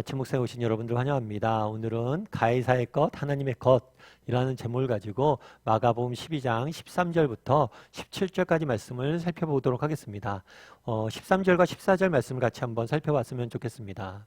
아침 목사에 오신 여러분들 환영합니다. 오늘은 가이사의 것, 하나님의 것이라는 제목을 가지고 마가복음 12장 13절부터 17절까지 말씀을 살펴보도록 하겠습니다. 어, 13절과 14절 말씀을 같이 한번 살펴봤으면 좋겠습니다.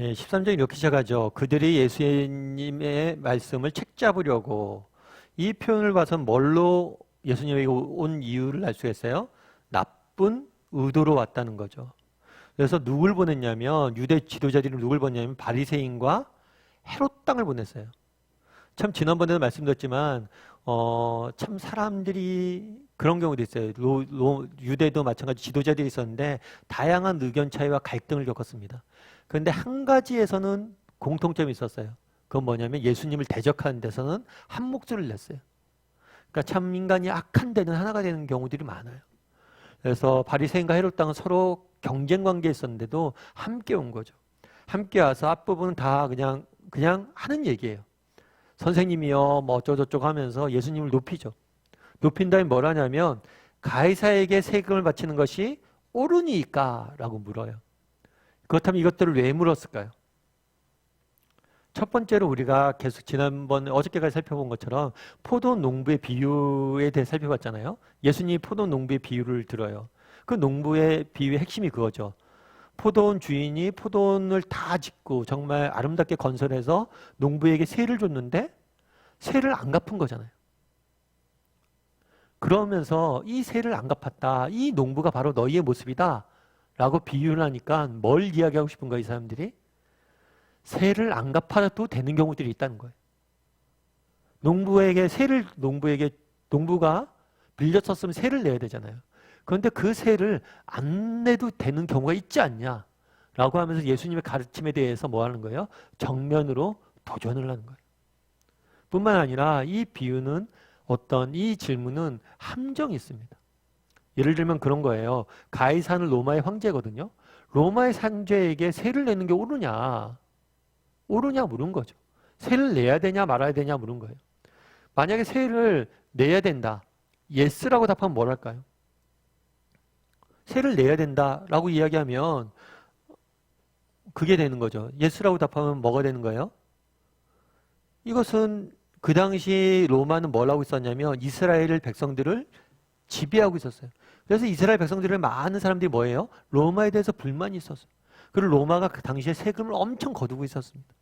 예, 13절 이렇게 시작하죠. 그들이 예수님의 말씀을 책잡으려고 이 표현을 봐서 뭘로 예수님에게 온 이유를 알 수가 있어요. 나쁜 의도로 왔다는 거죠. 그래서 누굴 보냈냐면 유대 지도자들이 누굴 보냈냐면 바리새인과 헤롯 땅을 보냈어요. 참 지난번에도 말씀드렸지만 어, 참 사람들이 그런 경우도 있어요. 로, 로, 유대도 마찬가지 지도자들이 있었는데 다양한 의견 차이와 갈등을 겪었습니다. 그런데 한 가지에서는 공통점이 있었어요. 그건 뭐냐면 예수님을 대적하는 데서는 한 목소리를 냈어요. 그러니까 참 인간이 악한 데는 하나가 되는 경우들이 많아요. 그래서 바리새인과 헤롯 땅은 서로 경쟁 관계에 있었는데도 함께 온 거죠. 함께 와서 앞부분은 다 그냥 그냥 하는 얘기예요. 선생님이요, 뭐 어쩌고저쩌고 하면서 예수님을 높이죠. 높인 다음에 뭘 하냐면 가이사에게 세금을 바치는 것이 옳으니까라고 물어요. 그렇다면 이것들을 왜 물었을까요? 첫 번째로 우리가 계속 지난번 어저께까지 살펴본 것처럼 포도 농부의 비유에 대해 살펴봤잖아요. 예수님이 포도 농부의 비유를 들어요. 그 농부의 비유의 핵심이 그거죠. 포도원 주인이 포도원을 다 짓고 정말 아름답게 건설해서 농부에게 세를 줬는데 세를 안 갚은 거잖아요. 그러면서 이 세를 안 갚았다. 이 농부가 바로 너희의 모습이다. 라고 비유를 하니까 뭘 이야기하고 싶은 거야, 이 사람들이? 세를 안 갚아도 되는 경우들이 있다는 거예요. 농부에게 세를, 농부에게, 농부가 빌려 썼으면 세를 내야 되잖아요. 그런데 그 세를 안 내도 되는 경우가 있지 않냐? 라고 하면서 예수님의 가르침에 대해서 뭐 하는 거예요? 정면으로 도전을 하는 거예요. 뿐만 아니라 이 비유는 어떤 이 질문은 함정이 있습니다. 예를 들면 그런 거예요. 가이사는 로마의 황제거든요. 로마의 상제에게 세를 내는 게 옳으냐? 옳으냐 물은 거죠. 세를 내야 되냐 말아야 되냐 물은 거예요. 만약에 세를 내야 된다. 예스라고 답하면 뭘 할까요? 세를 내야 된다라고 이야기하면 그게 되는 거죠. 예스라고 답하면 뭐가 되는 거예요? 이것은 그 당시 로마는 뭘 하고 있었냐면 이스라엘 백성들을 지배하고 있었어요. 그래서 이스라엘 백성들을 많은 사람들이 뭐예요? 로마에 대해서 불만이 있었어요. 그리고 로마가 그 당시에 세금을 엄청 거두고 있었습니다.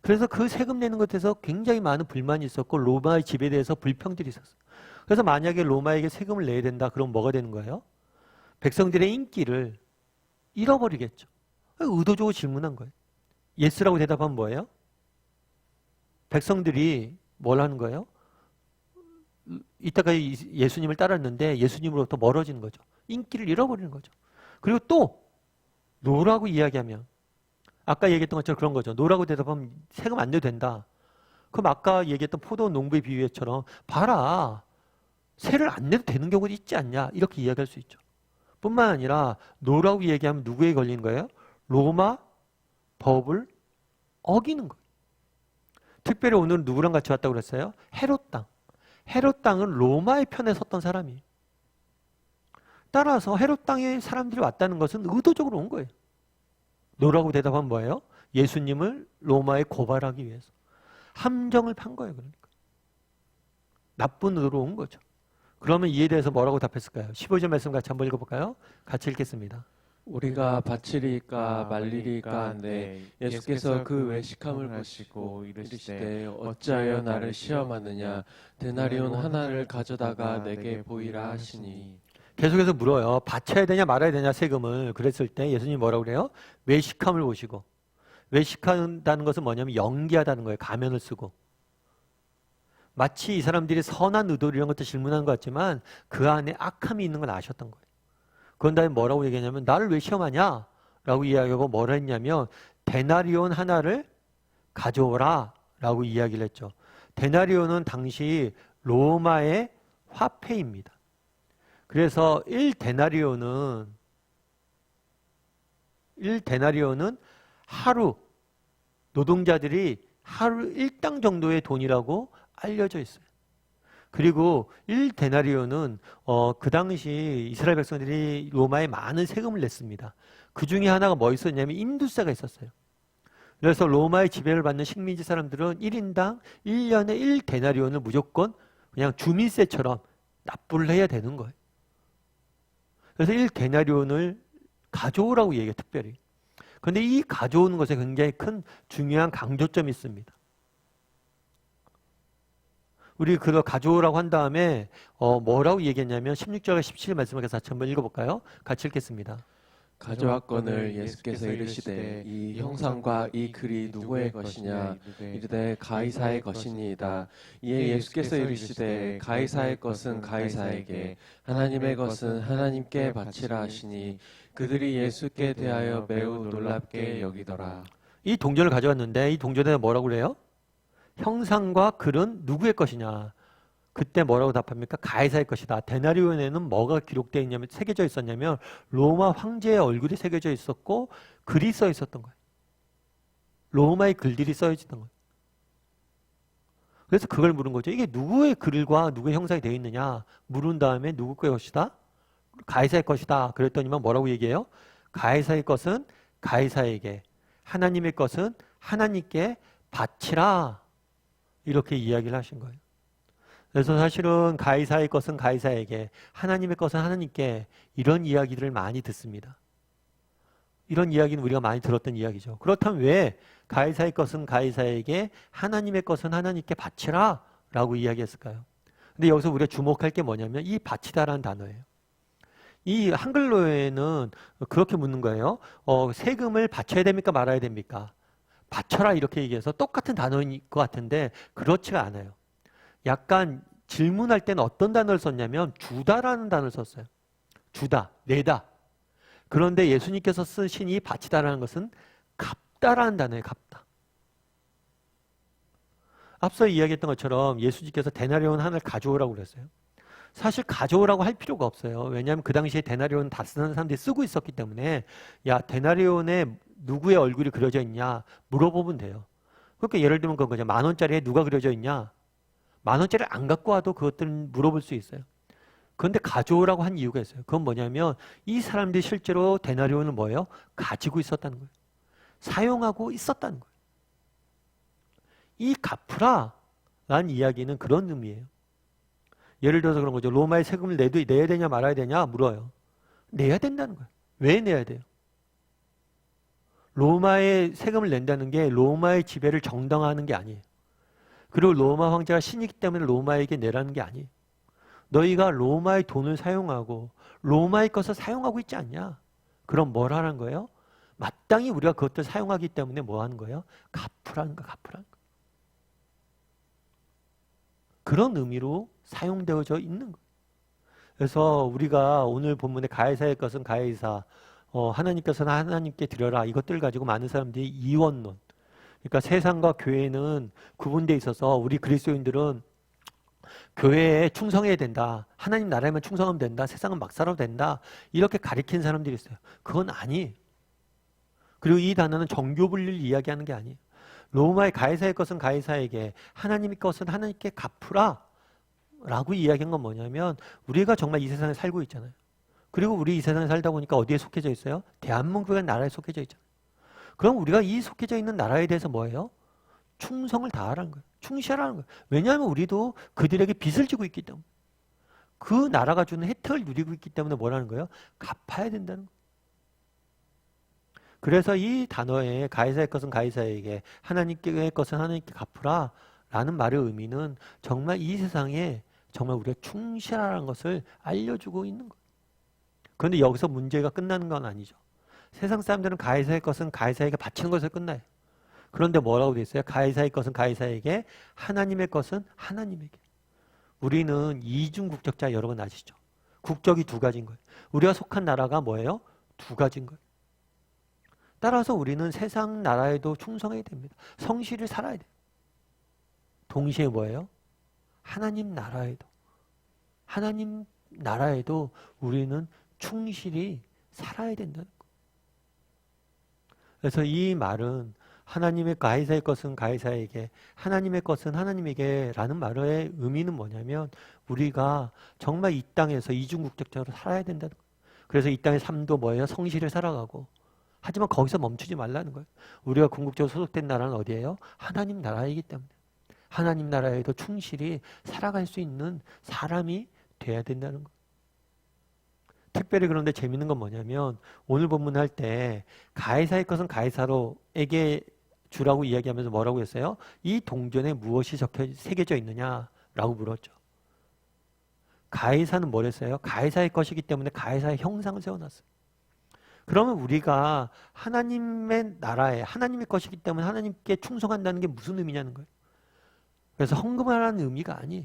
그래서 그 세금 내는 것에서 굉장히 많은 불만이 있었고 로마의 지배에 대해서 불평들이 있었어요. 그래서 만약에 로마에게 세금을 내야 된다 그럼 뭐가 되는 거예요? 백성들의 인기를 잃어버리겠죠. 의도적으로 질문한 거예요. 예스라고 대답하면 뭐예요? 백성들이 뭘 하는 거예요? 이따까지 예수님을 따랐는데 예수님으로부터 멀어지는 거죠. 인기를 잃어버리는 거죠. 그리고 또 노라고 이야기하면 아까 얘기했던 것처럼 그런 거죠. 노라고 대답하면 세금 안 내도 된다. 그럼 아까 얘기했던 포도 농부의 비유처럼 봐라. 세를 안 내도 되는 경우도 있지 않냐. 이렇게 이야기할 수 있죠. 뿐만 아니라 노라고 얘기하면 누구에 걸리는 거예요? 로마 법을 어기는 거예요. 특별히 오늘 누구랑 같이 왔다고 그랬어요? 헤롯 땅. 헤롯 땅은 로마의 편에 섰던 사람이에요. 따라서 헤롯 땅에 사람들이 왔다는 것은 의도적으로 온 거예요. 노라고 대답한 뭐예요? 예수님을 로마에 고발하기 위해서. 함정을 판 거예요, 그러니까. 나쁜 의도로 온 거죠. 그러면 이에 대해서 뭐라고 답했을까요? 15절 말씀 같이 한번 읽어볼까요? 같이 읽겠습니다. 우리가 바치리까 말리리까 네 예수께서 그 외식함을 보시고 이르시되 어찌하여 나를 시험하느냐 데나리온 하나를 가져다가 내게 보이라 하시니 계속해서 물어요. 바쳐야 되냐 말아야 되냐 세금을. 그랬을 때 예수님이 뭐라고 그래요? 외식함을 보시고. 외식한다는 것은 뭐냐면 연기하다는 거예요. 가면을 쓰고. 마치 이 사람들이 선한 의도로 이런 것도 질문하는 것 같지만 그 안에 악함이 있는 걸 아셨던 거예요. 그런 다음에 뭐라고 얘기하냐면 나를 왜 시험하냐? 라고 이야기하고 뭐라 했냐면 데나리온 하나를 가져오라 라고 이야기를 했죠. 데나리오는 당시 로마의 화폐입니다. 그래서 1데나리오는 1데나리오는 하루 노동자들이 하루 일당 정도의 돈이라고 알려져 있어요. 그리고 1데나리오는 어, 그 당시 이스라엘 백성들이 로마에 많은 세금을 냈습니다. 그 중에 하나가 뭐 있었냐면 임두세가 있었어요. 그래서 로마의 지배를 받는 식민지 사람들은 1인당 1년에 1데나리온을 무조건 그냥 주민세처럼 납부를 해야 되는 거예요. 그래서 1데나리온을 가져오라고 얘기해요, 특별히. 그런데 이 가져오는 것에 굉장히 큰 중요한 강조점이 있습니다. 우리 그거 가져오라고 한 다음에 어, 뭐라고 얘기했냐면 16절과 17절 말씀을 같이 한번 읽어볼까요? 같이 읽겠습니다. 가져왔건을 예수께서 이르시되 이 형상과 이 글이 누구의 것이냐 이르되 가이사의 것이니이다 이에 예수께서 이르시되 가이사의 것은 가이사에게 하나님의 것은 하나님께 바치라 하시니 그들이 예수께 대하여 매우 놀랍게 여기더라 이 동전을 가져왔는데 이 동전에 뭐라고 그래요? 형상과 글은 누구의 것이냐? 그때 뭐라고 답합니까? 가이사의 것이다. 데나리온에는 뭐가 기록되어 있냐면 새겨져 있었냐면 로마 황제의 얼굴이 새겨져 있었고 글이 써 있었던 거예요. 로마의 글들이 써 있었던 거예요. 그래서 그걸 물은 거죠. 이게 누구의 글과 누구의 형상이 되어 있느냐? 물은 다음에 누구 의 것이다? 가이사의 것이다. 그랬더니만 뭐라고 얘기해요? 가이사의 것은 가이사에게, 하나님의 것은 하나님께 바치라. 이렇게 이야기를 하신 거예요. 그래서 사실은 가이사의 것은 가이사에게, 하나님의 것은 하나님께 이런 이야기들을 많이 듣습니다. 이런 이야기는 우리가 많이 들었던 이야기죠. 그렇다면 왜 가이사의 것은 가이사에게, 하나님의 것은 하나님께 바치라 라고 이야기했을까요? 근데 여기서 우리가 주목할 게 뭐냐면 이 바치다라는 단어예요. 이 한글로에는 그렇게 묻는 거예요. 어, 세금을 바쳐야 됩니까 말아야 됩니까? 바쳐라 이렇게 얘기해서 똑같은 단어인 것 같은데 그렇지가 않아요. 약간 질문할 때는 어떤 단어를 썼냐면 주다라는 단어를 썼어요. 주다, 내다. 그런데 예수님께서 쓰신 이 바치다라는 것은 갚다라는 단어예요. 갚다. 앞서 이야기했던 것처럼 예수님께서 데나리온 하나를 가져오라고 그랬어요. 사실 가져오라고 할 필요가 없어요. 왜냐하면 그 당시에 데나리온 다 쓰는 사람들이 쓰고 있었기 때문에 야 데나리온에 누구의 얼굴이 그려져 있냐 물어보면 돼요. 그러니까 예를 들면 그건 거죠. 만 원짜리에 누가 그려져 있냐 만 원짜리 안 갖고 와도 그것들은 물어볼 수 있어요. 그런데 가져오라고 한 이유가 있어요. 그건 뭐냐면 이 사람들이 실제로 데나리온을 뭐예요? 가지고 있었다는 거예요. 사용하고 있었다는 거예요. 이 갚으라라는 이야기는 그런 의미예요. 예를 들어서 그런 거죠. 로마의 세금을 내도 내야 되냐 말아야 되냐 물어요. 내야 된다는 거예요. 왜 내야 돼요? 로마의 세금을 낸다는 게 로마의 지배를 정당화하는 게 아니에요. 그리고 로마 황제가 신이기 때문에 로마에게 내라는 게 아니에요. 너희가 로마의 돈을 사용하고 로마의 것을 사용하고 있지 않냐? 그럼 뭘 하는 거예요? 마땅히 우리가 그것들 사용하기 때문에 뭐 하는 거예요? 갚으라는 거, 갚으라는 거. 그런 의미로 사용되어져 있는 거예요. 그래서 우리가 오늘 본문의 가해사의 것은 가해사, 어, 하나님께서는 하나님께 드려라 이것들 가지고 많은 사람들이 이원론, 그러니까 세상과 교회는 구분돼 있어서 우리 그리스도인들은 교회에 충성해야 된다. 하나님 나라에만 충성하면 된다. 세상은 막 살아도 된다. 이렇게 가리킨 사람들이 있어요. 그건 아니에요. 그리고 이 단어는 정교 분리를 이야기하는 게 아니에요. 로마의 가해사의 것은 가해사에게 하나님의 것은 하나님께 갚으라 라고 이야기한 건 뭐냐면 우리가 정말 이 세상에 살고 있잖아요. 그리고 우리 이 세상에 살다 보니까 어디에 속해져 있어요? 대한민국의 나라에 속해져 있잖아요. 그럼 우리가 이 속해져 있는 나라에 대해서 뭐예요? 충성을 다하라는 거예요. 충실하라는 거예요. 왜냐하면 우리도 그들에게 빚을 지고 있기 때문에 그 나라가 주는 혜택을 누리고 있기 때문에 뭐라는 거예요? 갚아야 된다는 거예요. 그래서 이 단어에 가이사의 것은 가이사에게 하나님께 것은 하나님께 갚으라 라는 말의 의미는 정말 이 세상에 정말 우리가 충실하라는 것을 알려주고 있는 거예요. 그런데 여기서 문제가 끝나는 건 아니죠. 세상 사람들은 가이사의 것은 가이사에게 바치는 것을 끝나요. 그런데 뭐라고 돼 있어요? 가이사의 것은 가이사에게, 하나님의 것은 하나님에게. 우리는 이중 국적자 여러분 아시죠? 국적이 두 가지인 거예요. 우리가 속한 나라가 뭐예요? 두 가지인 거예요. 따라서 우리는 세상 나라에도 충성해야 됩니다. 성실히 살아야 돼요. 동시에 뭐예요? 하나님 나라에도 하나님 나라에도 우리는 충실히 살아야 된다는 거. 그래서 이 말은 하나님의 가이사의 것은 가이사에게, 하나님의 것은 하나님에게라는 말의 의미는 뭐냐면 우리가 정말 이 땅에서 이중국적자로 살아야 된다는 거예요. 그래서 이 땅의 삶도 뭐예요? 성실히 살아가고. 하지만 거기서 멈추지 말라는 거예요. 우리가 궁극적으로 소속된 나라는 어디예요? 하나님 나라이기 때문에. 하나님 나라에도 충실히 살아갈 수 있는 사람이 돼야 된다는 거예요. 특별히 그런데 재밌는 건 뭐냐면 오늘 본문 할 때 가이사의 것은 가이사로에게 주라고 이야기하면서 뭐라고 했어요? 이 동전에 무엇이 적혀 새겨져 있느냐라고 물었죠. 가이사는 뭐랬어요? 가이사의 것이기 때문에 가이사의 형상을 세워놨어요. 그러면 우리가 하나님의 나라에 하나님의 것이기 때문에 하나님께 충성한다는 게 무슨 의미냐는 거예요. 그래서 헌금하라는 의미가 아니에요.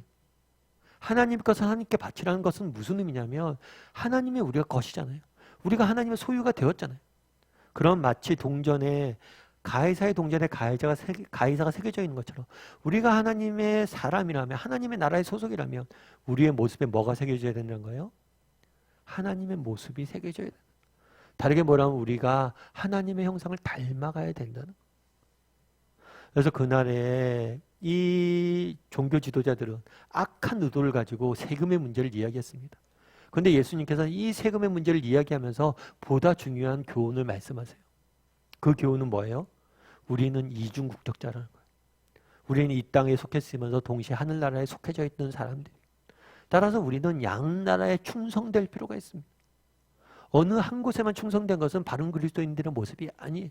하나님 것을 하나님께 바치라는 것은 무슨 의미냐면 하나님의 우리가 것이잖아요. 우리가 하나님의 소유가 되었잖아요. 그럼 마치 동전에 가해사의 동전에 가해자가 새, 가해사가 새겨져 있는 것처럼 우리가 하나님의 사람이라면 하나님의 나라의 소속이라면 우리의 모습에 뭐가 새겨져야 된다는 거예요? 하나님의 모습이 새겨져야 된다. 다르게 뭐라면 우리가 하나님의 형상을 닮아가야 된다는 거예요. 그래서 그날에 이 종교 지도자들은 악한 의도를 가지고 세금의 문제를 이야기했습니다. 그런데 예수님께서 이 세금의 문제를 이야기하면서 보다 중요한 교훈을 말씀하세요. 그 교훈은 뭐예요? 우리는 이중 국적자라는 거예요. 우리는 이 땅에 속했으면서 동시에 하늘나라에 속해져 있는 사람들. 따라서 우리는 양나라에 충성될 필요가 있습니다. 어느 한 곳에만 충성된 것은 바른 그리스도인들의 모습이 아니에요.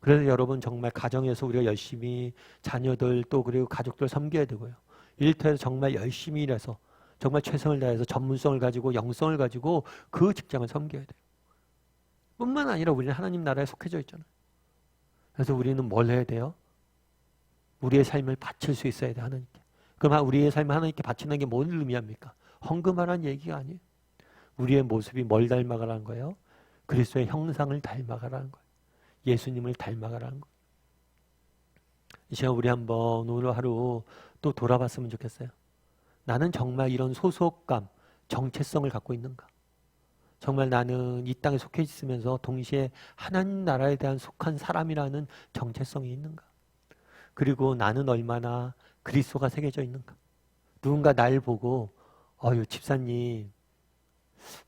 그래서 여러분 정말 가정에서 우리가 열심히 자녀들 또 그리고 가족들 섬겨야 되고요. 일터에서 정말 열심히 일해서 정말 최선을 다해서 전문성을 가지고 영성을 가지고 그 직장을 섬겨야 돼요. 뿐만 아니라 우리는 하나님 나라에 속해져 있잖아요. 그래서 우리는 뭘 해야 돼요? 우리의 삶을 바칠 수 있어야 돼 하나님께. 그럼 우리의 삶을 하나님께 바치는 게 뭔 의미합니까? 헌금하라는 얘기가 아니에요. 우리의 모습이 뭘 닮아가라는 거예요? 그리스도의 형상을 닮아가라는 거예요. 예수님을 닮아가라는 거예요. 이 시간 우리 한번 오늘 하루 또 돌아봤으면 좋겠어요. 나는 정말 이런 소속감, 정체성을 갖고 있는가? 정말 나는 이 땅에 속해 있으면서 동시에 하나님 나라에 대한 속한 사람이라는 정체성이 있는가? 그리고 나는 얼마나 그리스도가 새겨져 있는가? 누군가 날 보고 어유 집사님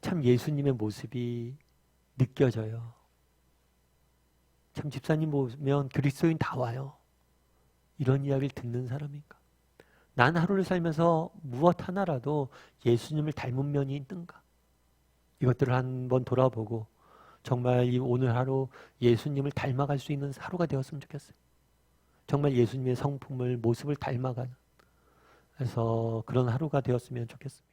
참 예수님의 모습이 느껴져요. 참 집사님 보면 그리스도인 다 와요. 이런 이야기를 듣는 사람인가? 난 하루를 살면서 무엇 하나라도 예수님을 닮은 면이 있는가? 이것들을 한번 돌아보고 정말 이 오늘 하루 예수님을 닮아갈 수 있는 하루가 되었으면 좋겠어요. 정말 예수님의 성품을 모습을 닮아가는 그래서 그런 하루가 되었으면 좋겠습니다.